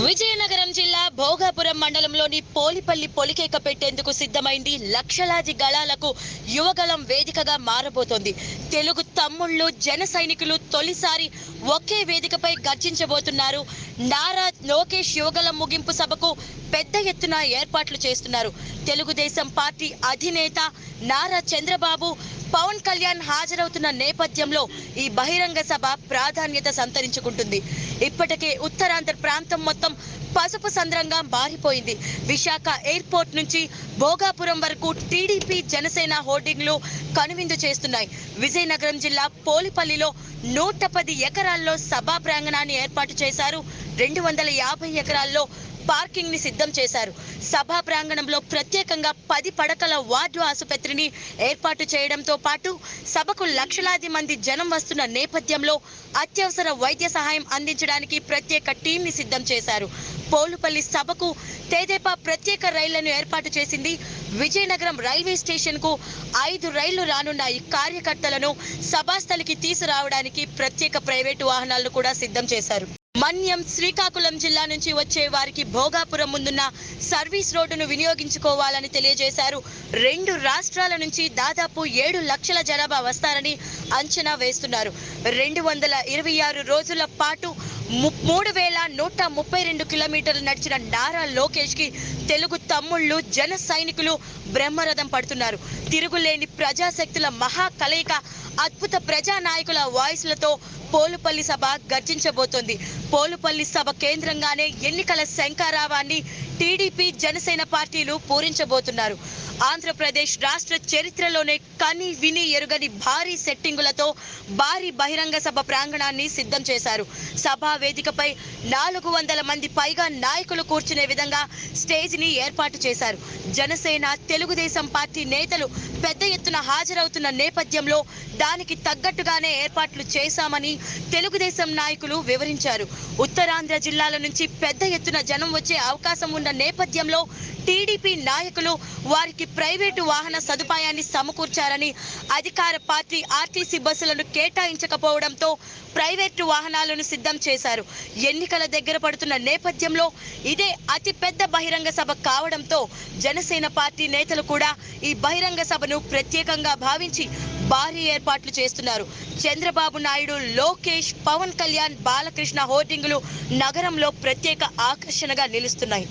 విజయనగరం జిల్లా భోగాపురం మండలంలోని పోలిపల్లి పొలికేక పెట్టేందుకు సిద్ధమైంది లక్షలాది గళాలకు యువగళం వేదికగా మారబోతోంది. తెలుగు తమ్ముళ్ళు జన సైనికులు తొలిసారి ఒకే వేదికపై గర్జించబోతున్నారు. నారా లోకేష్ యువగళం ముగింపు సభకు పెద్ద ఎత్తున ఏర్పాట్లు చేస్తున్నారు. తెలుగుదేశం పార్టీ అధినేత నారా చంద్రబాబు పవన్ కళ్యాణ్ హాజరవుతున్న నేపథ్యంలో ఈ బహిరంగ సభ ప్రాధాన్యత సంతరించుకుంటుంది. ఇప్పటికే ఉత్తరాంధ్ర ప్రాంతం మొత్తం పసుపు సంద్రంగా మారిపోయింది. విశాఖ ఎయిర్పోర్ట్ నుంచి భోగాపురం వరకు టీడీపీ జనసేన హోర్డింగ్లు కనువిందు చేస్తున్నాయి. విజయనగరం జిల్లా పోలిపల్లిలో నూట పది ఎకరాల్లో సభా ప్రాంగణాన్ని ఏర్పాటు చేశారు. రెండు వందల యాభై ఎకరాల్లో పార్కింగ్ని సిద్ధం చేశారు. సభా ప్రాంగణంలో ప్రత్యేకంగా పది పడకల వార్డు ఆసుపత్రిని ఏర్పాటు చేయడంతో పాటు సభకు లక్షలాది మంది జనం వస్తున్న నేపథ్యంలో అత్యవసర వైద్య సహాయం అందించడానికి ప్రత్యేక టీంని సిద్ధం చేశారు. పోలుపల్లి సభకు తేదేపా ప్రత్యేక రైళ్ళను ఏర్పాటు చేసింది విజయనగరం రైల్వే స్టేషన్కు ఐదు రైళ్ళు రానున్నాయి. కార్యకర్తలను సభాస్థలికి తీసుకురావడానికి ప్రత్యేక ప్రైవేటు వాహనాలను కూడా సిద్ధం చేశారు. మన్యం శ్రీకాకుళం జిల్లా నుంచి వచ్చే వారికి భోగాపురం ముందున్న సర్వీస్ రోడ్డును వినియోగించుకోవాలని తెలియజేశారు. రెండు రాష్ట్రాల నుంచి దాదాపు ఏడు లక్షల జనాభా వస్తారని అంచనా వేస్తున్నారు. రెండు వందల ఇరవై ఆరు రోజుల పాటు ము- మూడు వేల నూట ముప్పై రెండు కిలోమీటర్లు నడిచిన నారా లోకేష్కి తెలుగు తమ్ముళ్ళు జన సైనికులు బ్రహ్మరథం పడుతున్నారు. తిరుగులేని ప్రజాశక్తుల మహా కలయిక అద్భుత ప్రజానాయకుల వాయిస్లతో పోలుపల్లి సభ గర్జించబోతోంది. పోలుపల్లి సభ కేంద్రంగానే ఎన్నికల శంఖారావాన్ని టీడీపీ జనసేన పార్టీలు పూరించబోతున్నారు. ఆంధ్రప్రదేశ్ రాష్ట్ర చరిత్రలోనే కని విని ఎరుగని భారీ సెట్టింగులతో భారీ బహిరంగ సభ ప్రాంగణాన్ని సిద్ధం చేశారు. సభా వేదికపై నాలుగు వందల మంది పైగా నాయకులు కూర్చునే విధంగా స్టేజ్ని ఏర్పాటు చేశారు. జనసేన తెలుగుదేశం పార్టీ నేతలు పెద్ద ఎత్తున హాజరవుతున్న నేపథ్యంలో దానికి తగ్గట్టుగానే ఏర్పాట్లు చేశామని తెలుగుదేశం నాయకులు వివరించారు. ఉత్తరాంధ్ర జిల్లాల నుంచి పెద్ద ఎత్తున జనం వచ్చే అవకాశం ఉన్న నేపథ్యంలో టీడీపీ నాయకులు వారికి ప్రైవేటు వాహన సదుపాయాన్ని సమకూర్చారని అధికార పార్టీ ఆర్టీసీ బస్సులను కేటాయించకపోవడంతో ప్రైవేటు వాహనాలను సిద్ధం చేశారు. ఎన్నికల దగ్గర పడుతున్న నేపథ్యంలో ఇదే అతిపెద్ద బహిరంగ సభ కావడంతో జనసేన పార్టీ నేతలు కూడా ఈ బహిరంగ సభను ప్రత్యేకంగా భావించి భారీ ఏర్పాట్లు చేస్తున్నారు. చంద్రబాబు నాయుడు లోకేష్ పవన్ కళ్యాణ్ బాలకృష్ణ హోర్డింగులు నగరంలో ప్రత్యేక ఆకర్షణగా నిలుస్తున్నాయి.